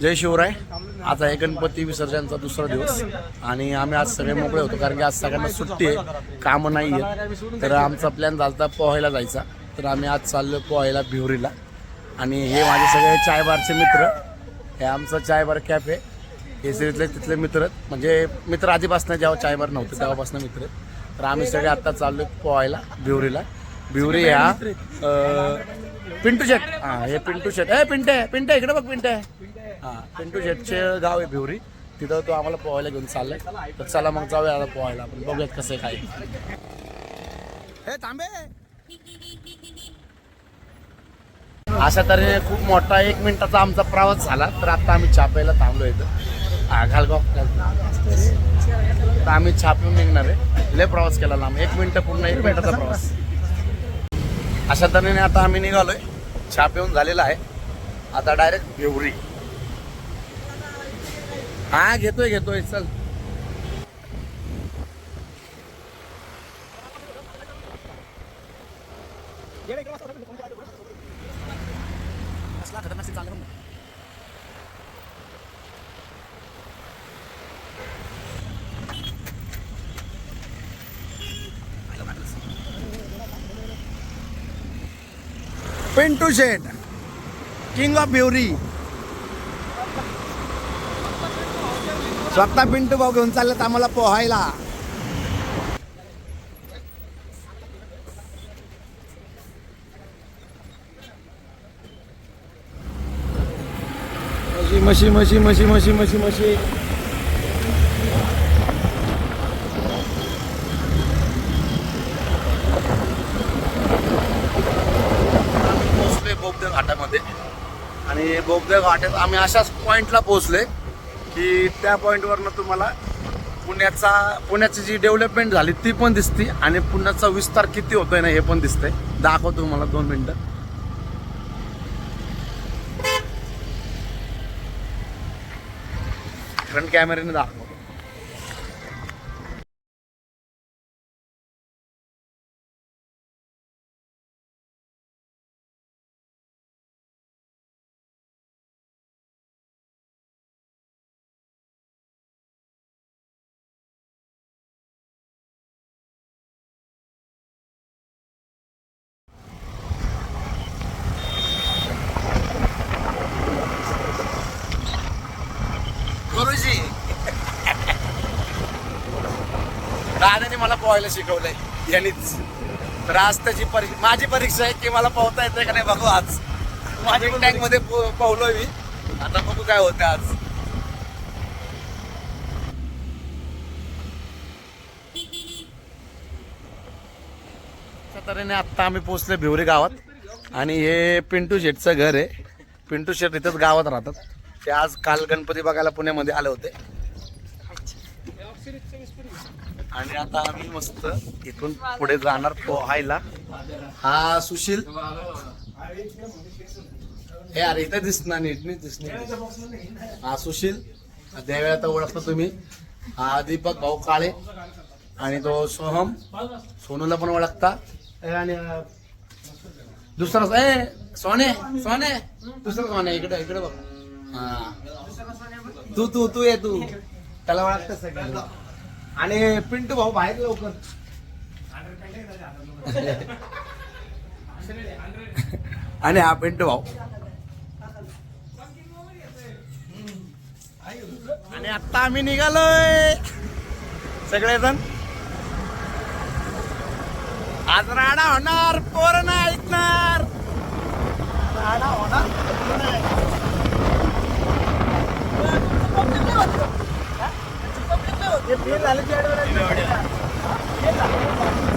जय शिवराय. आज आहे गणपती विसर्जनचा दुसरा दिवस. आणि आम्ही आज सगळे मोकळे होतो कारण की आज सगळ्यांना सुट्टी आहे कामं नाही आहेत. तर आमचा प्लॅन झाला होता पोहायला जायचा. तर आम्ही आज चाललो पोहायला भिवरीला. आणि हे माझे सगळे चायबारचे मित्र. हे आमचं चायबार कॅफे हे तिथले तिथले मित्र म्हणजे मित्र आधीपासून जेव्हा चायबार नव्हते तेव्हापासून मित्र तर आम्ही सगळे आत्ता चाललो पोहायला भिवरीला. भिवरी ह्या पिंटू शेट. हां हे पिंटू शेट. ए पिंटे पिंटे इकडे बघ पिंटे. हां पिंटू शेटचे गाव आहे भिवरी. तिथं तो आम्हाला पोहायला घेऊन चाललाय. तर चला मग जाऊया आता पोहायला. आपण बघूयात कसं आहे काय. हे थांबे. अशा तऱ्हेने खूप मोठा एक मिनिटाचा आमचा प्रवास झाला. तर आता आम्ही छापायला थांबलो इथं. घालगाव तर आम्ही छाप येऊन निघणार आहे. लय प्रवास केला लांब. एक मिनिट पूर्ण एक मिनिटाचा प्रवास. अशा तऱ्हेने आता आम्ही निघालोय. छाप येऊन झालेला आहे. आता डायरेक्ट भिवरी. हा घेतोय घेतोय चल. पिंटू शेट किंग ऑफ ब्युरी स्वतः पिंटू भाऊ घेऊन चाललेत आम्हाला पोहायला. मशी मशी मशी मशी मशी मशी पोहोचले बोगदे घाटामध्ये. आणि बोगदे घाटात आम्ही अशाच पॉईंटला पोहोचले की त्या पॉईंटवरनं तुम्हाला पुण्याचा पुण्याची जी डेव्हलपमेंट झाली ती पण दिसते आणि पुण्याचा विस्तार किती होतोय ना हे पण दिसतंय. दाखवतो तुम्हाला दोन मिनटं. फ्रंट कॅमेऱ्याने दाखवतो दादाने मला पोहायला शिकवलंय. यांनीच. तर आज त्याची परीक्षा माझी परीक्षा आहे की मला पोहता येते का नाही बघू आज. माझ्या टँकमध्ये पोहलोय मी. आता बघू काय होतं आज. तऱ्हेने आत्ता आम्ही पोहोचले भिवरी गावात. आणि हे पिंटू शेटचं घर आहे. पिंटू शेट इथंच गावात राहतात. ते आज काल गणपती बघायला पुण्यामध्ये आले होते. आणि आता आम्ही मस्त इथून पुढे जाणार पोहायला. हा सुशील. हे अरे इथं दिसणार नीट नीट दिसणार हा सुशील. त्यावेळी आता ओळखतो तुम्ही. हा दीपक भाऊ काळे आणि तो सोहम. सोनूला पण ओळखता. आणि दुसरा ए सोने सोने. दुसरा सोने इकडे इकडे बघ. हा. तू तू तू ये तू. त्याला ओळखतं सगळं आणि पिंटू भाऊ बाहेर लवकर. आणि हा पिंटू भाऊ. आणि आता आम्ही निघालोय. सगळेजण. आज राडा होणार पोर नाही ऐकणार राडा होणार पोरं नाही ऐकणार. हे बिल झालं की advertise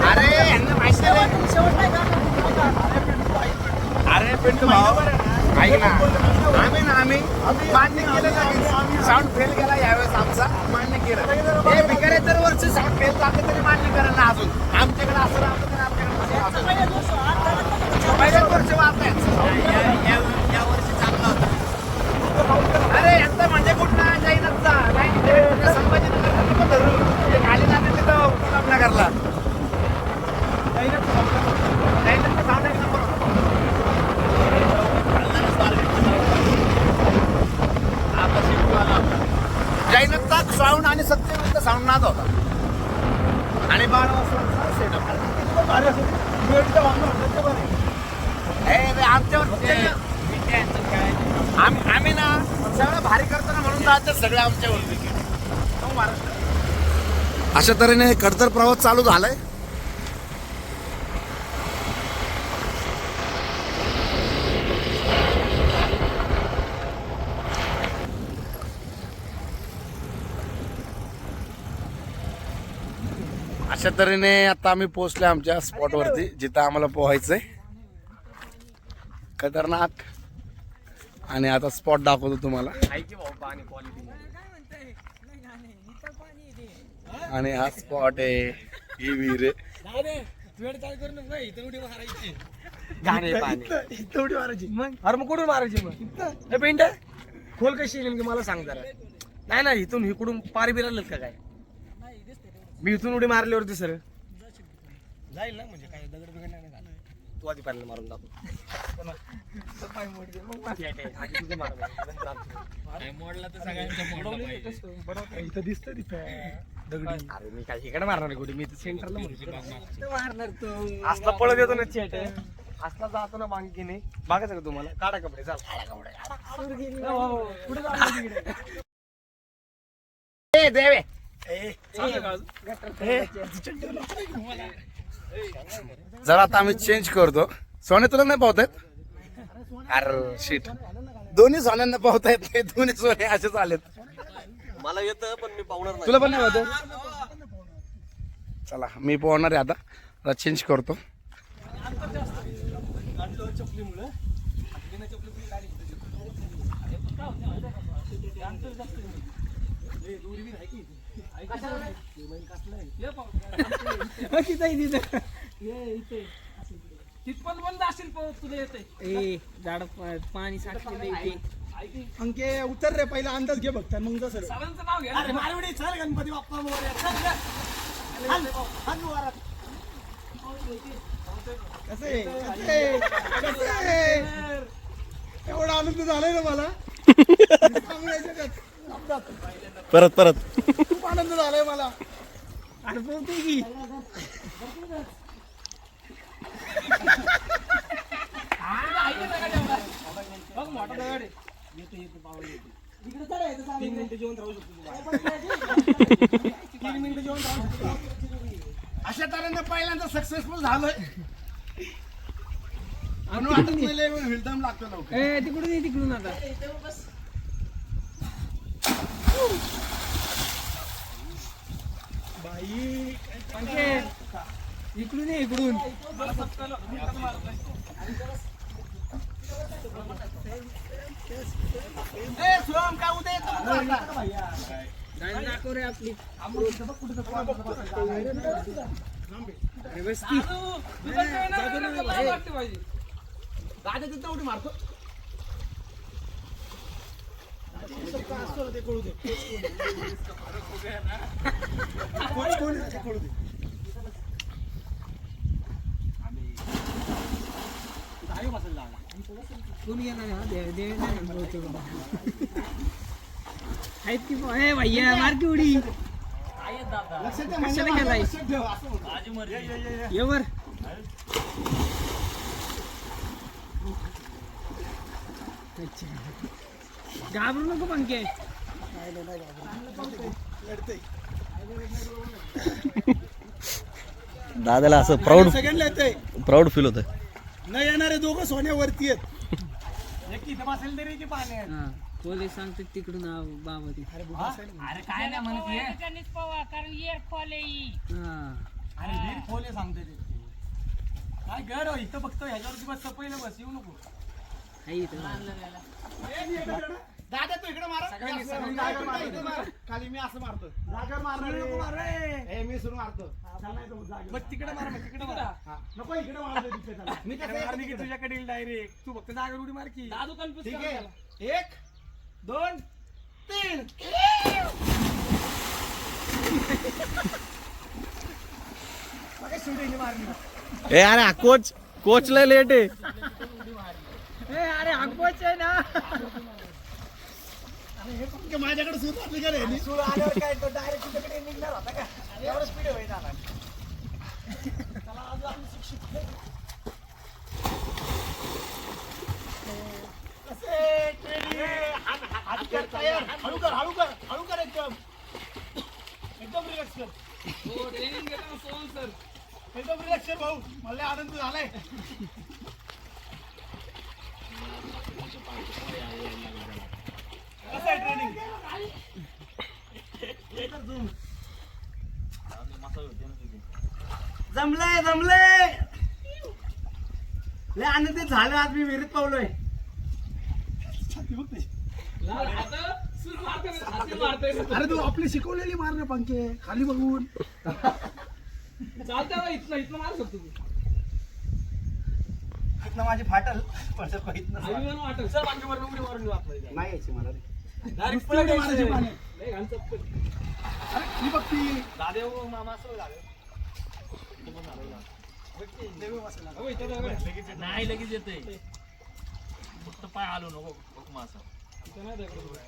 अरे यांना माहिती अरे पिंटू भाऊ. ऐक ना. आम्ही ना आम्ही मान्य केलं ना साऊंड फेल केला यावेळेस आमचा. मान्य केलं. हे बिकारे तर वर्ष साऊंड फेल झालं तरी मान्य करा ना अजून. आमच्याकडे असं राहतं तर आमच्याकडे पहिल्याच वर्ष वाचलंय. या वर्षी चांगलं होतं. अरे यांचा म्हणजे कुठला जैनचा नाही ते संभाजीनगर नको धरू. ते खाली जाते तिथं उल्हासनगरला जैनचं sound एक number होतं. साऊंड आणि सत्यविरुद्ध साऊंड नाद होता आणि बारा वाजता सेटअप आमच्यावर आम्ही आम्ही ना सगळं भारी करतो ना अशा तऱ्हेने खडतर प्रवास चालू झालाय. अशा तऱ्हेने आता आम्ही पोहोचले आमच्या स्पॉटवरती जिथं आम्हाला पोहायचंय. खतरनाक आणि आता स्पॉट दाखवतो तुम्हाला. आणि हा स्पॉट आहे. ही विहीर आहे. तेवढी मारायची. मग? अरे मग कुठून मारायची मग? हे पेंट खोल कशी नेमकी मला सांग जरा. नाही नाही इथून इकडून पार बिराल का काय? मी इथून उडी मारल्यावरती सर जाईल ना म्हणजे काय दगड बिगड नाही तू आधी पाहिलं मारून दाखव. इथं तिथं दगडी अरे मी काय इकडे मारणार कुठे मी सेंटरला मारणार तो असला पळत येतो ना चेट. असला जातो ना बांकीने बघायचं का तुम्हाला. काढा कपडे चाल. कपडे देवे. जरा आता आम्ही चेंज करतो. सोने तुला नाही पावत आहेत? अरे शीट दोन्ही सोन्यांना पाहता येत नाही दोन्ही सोने असेच आलेत. मला येतं पण मी पावणार तुला पण नाही चला मी पोहणार आहे आता. आता चेंज करतो. तिथपण बंद असेल पण तुला येते झाड पाणी साठलेलं अंके उतर रे पहिला अंदाज घे बघता मग जसं सरांचं नाव घ्या मारवडी चल गणपती बाप्पा मोरया. चल, चल. हाल, हाल वरात. कसं आहे? कसं आहे? कसं आहे? एवढा आनंद झालाय ना मला सांगू नाही शकत. परत परत खूप आनंद झालाय मला अरे बोलतोय की अशा तऱ्हेने पहिल्यांदा सक्सेसफुल झालोय. लागतो तिकडून ये तिकडून आता. बाई. इकडून इकडून. उडी मारतो. ते कळू दे कोणी हा? आहेत की ए भैया मार की उडी कशाला गेलाय? ये, वर अच्छा. घाबरू नको पंखे. दादाला असं प्राऊड प्राऊड फील होतं न येणारे दोघं सोन्यावरती आहेत. हा पोलीस सांगतात तिकडून आ, बाबा ती. त्यांनीच पवा कारण येर खोले ही. हा. काय घर इथं बघतो ह्याच्यावरती बस पहिलं बस येऊ नको. आहे इथं. दादा तू इकडे मारा. जागेवर मारा, इकडे मारा. खाली मी असं मारतो. मारणार रे. हे मी सुरू मारतो. मग तिकडे मारा मग तिकडे मारा. नको इकडे मारतो तिथे त्याला. मी कसं येतो तुझ्याकडे डायरेक्ट तू फक्त जागेवर उडी मार की. दादू कन्फ्युज ठीक आहे. एक दोन तीन. मग शूटिंग मारली. ए अरे कोच कोच लय लेट आहे. ए, अरे आगोच आहे ना. माझ्याकडे सूर मारली का रे? सूर आल्यावर काय तो डायरेक्ट तुझ्याकडे निघणार होता का? एवढं स्पीड होईल आता. हात कर तयार. हळू कर हळू कर हळू कर एकदम. एकदम रिलॅक्स कर. एकदम रिलॅक्स कर भाऊ. मला आनंद झालाय. ट्रेनिंग जमलंय जमलंय. लय आनंदित झालं आज मी विहिरीत पावलोय. अरे तू आपली शिकवलेली मार ना पंखे. खाली बघून. चालतं इथलं इथलं मारू शकतो तू. इथनं माझी फाटल पण सर इथनं वाटल सर मागे वर उडी मारून आतमध्ये नाही यायची मला रे. नाही ही नाही लगेच येते फक्त पाय हलू नको. बघ मासा.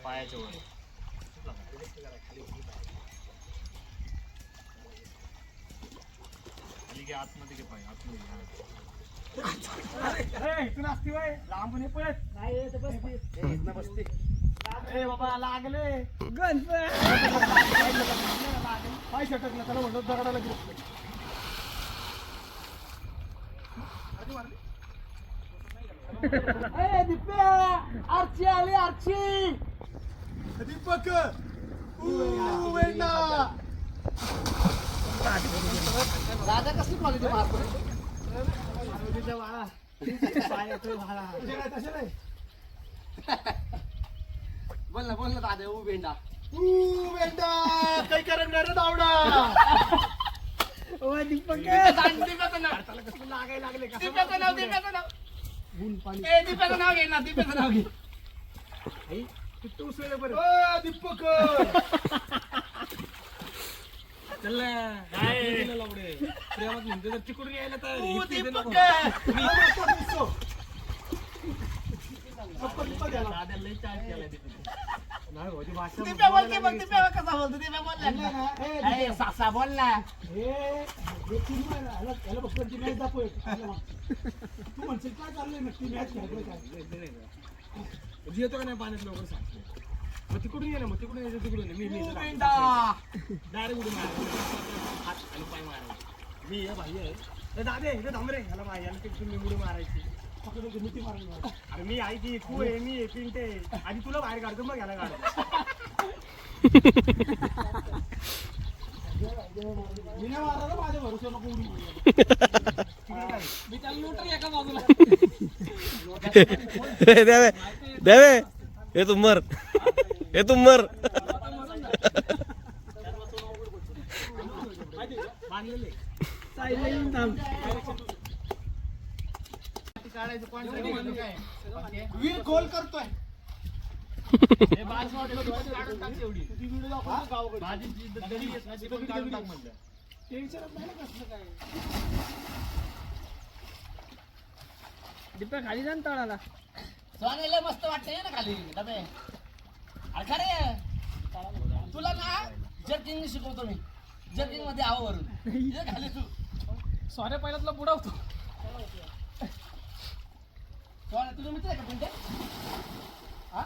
पायाच्या वर. खाली घे आतमध्ये घे पाय आतमध्ये घे. अरे इथून असती वय लांबून पळत. इथनं बसते. ए बाबा लागले पाय सटकला त्याला म्हणतो दगडाला घेतलं आरची आली आरची दीपक ऊ, वेण्णा. दादा कसली क्वालिटी मारतो तुझे काय तसे नाही बोल ना बोल ना दादा ऊ बेंडा ऊ, वेण्णा. काही कारण नाही रे दावडा. बरं ओ, दीपक. चल ना काय लवडे प्रेमात म्हणते तर तिकडून यायला तर ऊ, इथे इथे दीपक नको. पप्पा दीपक. याला. दाद्याला लई चार्ज केलाय तिथे. दिप्या बोल की मग दिप्या कसा बोलतो दिप्या बोल बोलला ना, ए, ना सासा तू म्हणशील काय चाललंय नक्की मॅच येतो का नाही पाण्यात लवकर सांगतो मग तिकडून ये ना मग तिकडून यायचं तिकडून ये. मी मी डायरेक्ट बेंडा उडी मारायची हात आणि पाय मारायचे मी हे भाई आहे दादे इथे थांब रे ह्याला मार याला तिकडून मी उडी मारायची तो मार. अरे मी तू आहे मी आहे पिंटे आहे. आधी तुला बाहेर काढतो मग याला काढतो. मी नाही मारणार माझ्या भरोसा नको उडी मी त्याला मोटर एका बाजूला. देवे देवे हे तुम मर. तुम मर बांधलेले वीर गोल करतोय. हे काय. दिप्या खाली जा ना तळाला. सोन्याला मस्त वाटतंय ना खाली डबे. अरे खरे. तुला ना जर्किंग शिकवतो मी. जर्किंगमध्ये आव वरून. ये खाली तू. सोन्या पहिल्यातला बुडवतो. सोन्या तुझा मित्र आहे का पिंटे हा?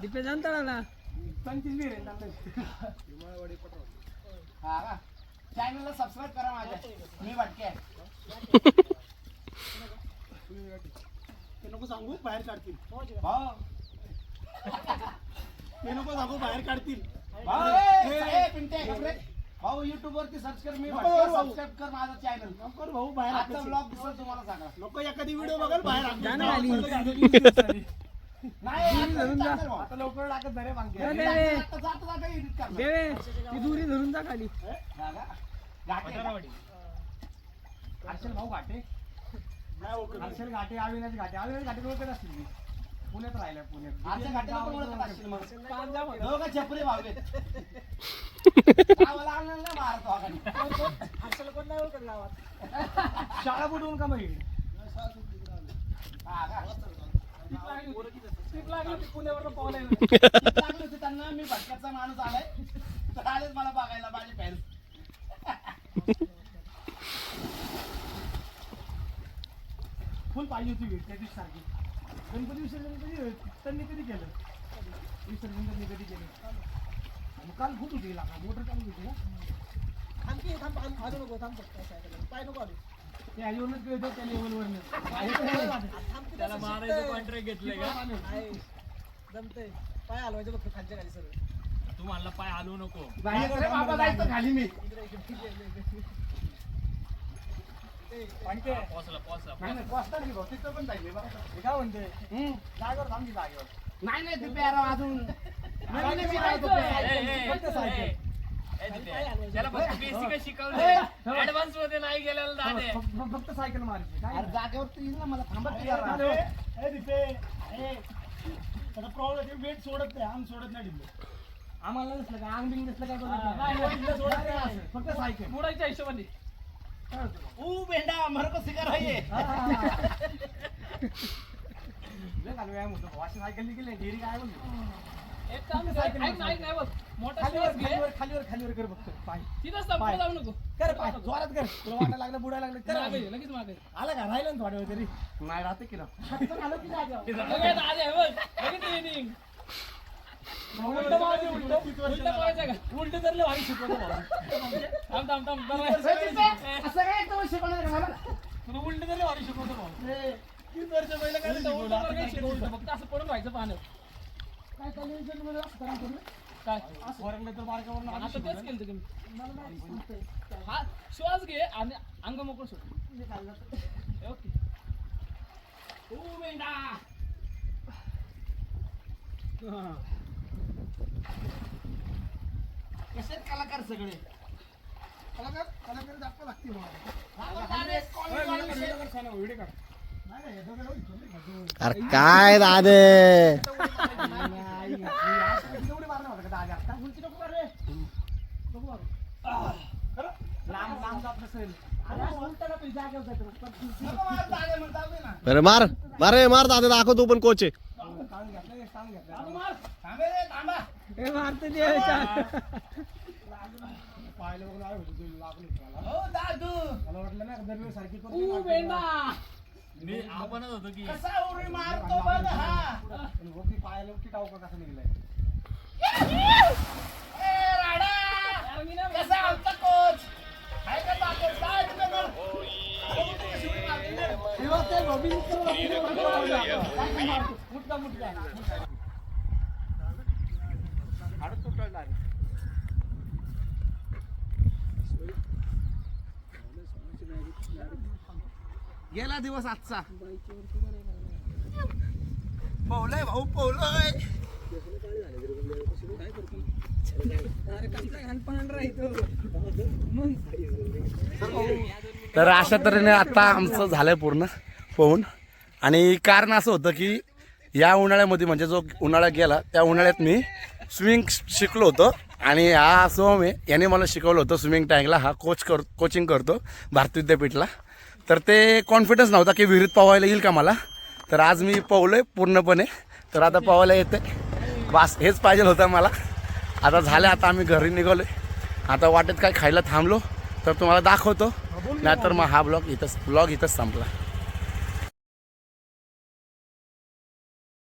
दिप्या जा ना पंचवीस वीर आहे हा का चॅनलला सबस्क्राईब करा माझ्या मी वाटके आहे ते नको सांगू बाहेर काढतील ते नको सांगू बाहेर काढतील भाऊ युट्यूब वरती सर्च कर मी नको, वाटके भाऊ. सबस्क्राईब कर माझा चॅनल नको रे भाऊ बाहेर आजचा. ब्लॉग दिसेल तुम्हाला सांगा नको एखादी व्हिडिओ बघाल बाहेर. जा. नाही आता टाकणार भाऊ. आता लवकर टाकत नाही रे मागे मी टाकणार, आता जाता जाता edit करणार. देवे ती दुरी धरून जा खाली हा का? घाटे का? हर्षल भाऊ घाटे नाही ओळखत. हर्षल घाटे अविनाश घाटे अविनाश घाटे ओळखत असतील मी पुण्यात राहिल्या पुण्यात घाटेला पण ओळखत असतील मग दोघं छपरी भाऊ आहेत नाही मारतो हा खाली. हर्षल कोण नाही ओळखत गावात शाळा बुडवून का मग हा का? लागलं होतं त्यांना मी भटक्याचा माणूस आलाय तर आलेच मला बघायला माझे फॅन्स फुल पाहिजे होती भेट त्या दिवशी सारखी गणपती विसर्जन कधी त्यांनी कधी केलं विसर्जन त्यांनी कधी केलं आणि काल फुट होती लागा मोटर चालू होती ना आणखी थांब नको थांब पाय नको आले त्या त्याला मारायचं कॉन्ट्रॅक्ट घेतलंय का? जमते पाय हलवायचे फक्त खालच्या खाली सर तू म्हणला पाय हलवू नको. बाबा जायचं खाली मी. पोचला पोचला नाही नाही पोचता नाही भाऊ तिथं पण जाईल बरं का? काय म्हणते जागेवर थांबली जागेवर. नाही नाही ते प्यारा अजून. त्याला फक्त बेसिक शिकवलंय. ऍडव्हान्समध्ये नाही गेलेला दादे. फक्त- सायकल मारायची. अरे जागेवर तू येईल ना मला थांबत प्रॉब्लेम वेट सोडत नाही. अंग सोडत नाही आम्हाला नसलं का? अंग बिंग नसलं काय सोडत नाही. असं. फक्त सायकल बुडायच्या हिशोबाने. ऊ बेंडा मर को सिखा रही है. लय झालं व्यायाम होतो. भाऊ. अशी सायकल निघली डेअरी काय म्हणतो एक काम कर, ऐक ना, ऐक ना, बघ. मोठा खालीवर श्वास घे खालीवर खालीवर खालीवर कर बघतो पाय तिथं संपलं जाऊ नको कर पाय जोरात कर तुला वाटायला लागलं बुडायला लागलं कर मागे, लगेच मागे आलं का राहिलं ना थोड्या वेळ तरी नाही राहते की ना आलं की जागेवर. लगेच दादे, हे बघ. लगेच ट्रेनिंग उलटं मारायचं, उलटं. तीस वर्ष उलटं पळायचं का उलटं तर लय भारी शिकवतो भाऊ. थांब थांब थांब ए, बरं. तिथे असं काय एकदम शिकवणार का मला? तुला उलटं तरी भारी शिकवतो. ए, तीस वर्ष पहिलं काय? उलटं बरं शिकवलं. फक्त असं पडून व्हायचं पाहणं काय आता तेच केलं तुम्ही हा श्वास घे आणि अंग मोकळं सोड ओके ओ मेंढा कसे कलाकार सगळे कलाकार कलाकार दाखवा लागते हे दे. अरे काय दादे एवढी मारणं होतं का दादा? आता उंची नको मारू रे. नको मारू. खरं? लांब लांब जात नसेल. अरे, मार, दादा, मार मार रे मार दादा दाखव तू पण कोच आहे. दादू. हे. पाहिलं बघून आलं होतं मला. मला वाटलं ना दरवेळी सारखी मी आपणच होतो की कसा उडी मारतो बघ हा. पायाला उलटी टावका कसा निघलाय गेला दिवस आजचा. पवलय भाऊ पवलय. तर अशा तऱ्हेने आता आमचं झालंय पूर्ण पोहून. आणि कारण असं होतं की या उन्हाळ्यामध्ये म्हणजे जो उन्हाळा गेला त्या उन्हाळ्यात मी स्विमिंग शिकलो होतो. आणि हा आहे याने मला शिकवलं होतं स्विमिंग टँकला हा कोच कर कोचिंग करतो भारती विद्यापीठला. तर ते कॉन्फिडन्स नव्हता की विहिरीत पोहायला येईल का मला. तर आज मी पोहलोय पूर्णपणे. तर आता पोहायला येते बास हेच पाहिजे होतं मला. आता झालं आता आम्ही घरी निघालोय. आता वाटेत काय खायला थांबलो तर तुम्हाला दाखवतो. नाहीतर मग हा ब्लॉग इथंच ब्लॉग इथंच संपला.